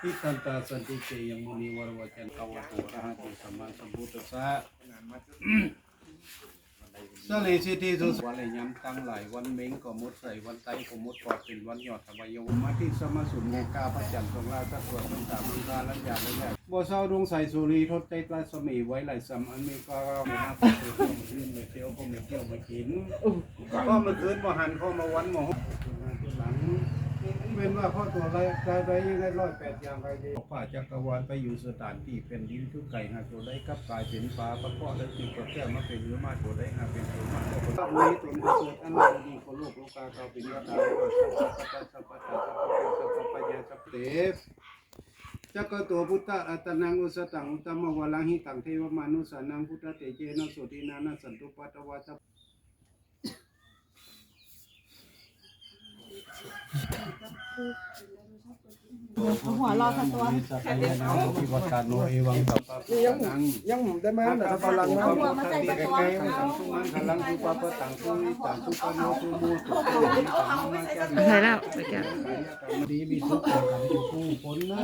ทิตันตาสันติเกยังมุนีวรวจันกวะโตระหะโตสัมมาสัมพุทธัสสะสเลสิทธิสุสวันเลยย้ำตั้งหลายวันเม้งก็มดใส่วันไตก็มดปอดเป็นวันหยอดทวายมมาที่สมสุนโมกาพระจันทร์ทรงราชสวดตั้งแต่มังคาลัญญาลัญญาบ่เศร้าดวงใส่สุรีทดใจตราสมีไว้ไหลสัมอันมีก็ไม่น่าไป เที่ยวมาขึ้นไปเที่ยวก็ไม่เที่ยวมากินก็มาคืนมาหันเข้ามาวันหมอหลังเป็นว่าพ่อตัวไรไรไรยังไงร้อยแปดอย่างไรดีฝ่าจักรวาลไปอยู่สถานที่เป็นดินทุกไก่หาตัวได้กับกายเป็นฟ้าประกอบและจิตกับแก้มาเป็นเนื้อมาตัวได้หาเป็นตัวมาตัวก็ต้องมีตัวมีเกิดอันนั้นดีคนโลกโลกาเขาเป็นยาตาสัพพะสัพพะสัพพะสัพพะสัพพะยาสัพเต จักรตัวพุทธะอัตนังอุสตังอุตมะวะลังหิตังเทวมานุสานังพุทธเตเจนะสุตินานะสันตุปัตตวาสัพ หัวราะสัตัวที่วัดการโนเอวังสัพพะนังยังได้ไหมแต่พลังนะเอาหัวมาใส่ตัวใกล้ๆสังสุมนพลังทุปปะตังสุนิตังสุปโนสุมสุโตนิตังมาแก่ใช่แล้วไปแก่ดีมีทุกข์กันอยู่คู่ผลเนอ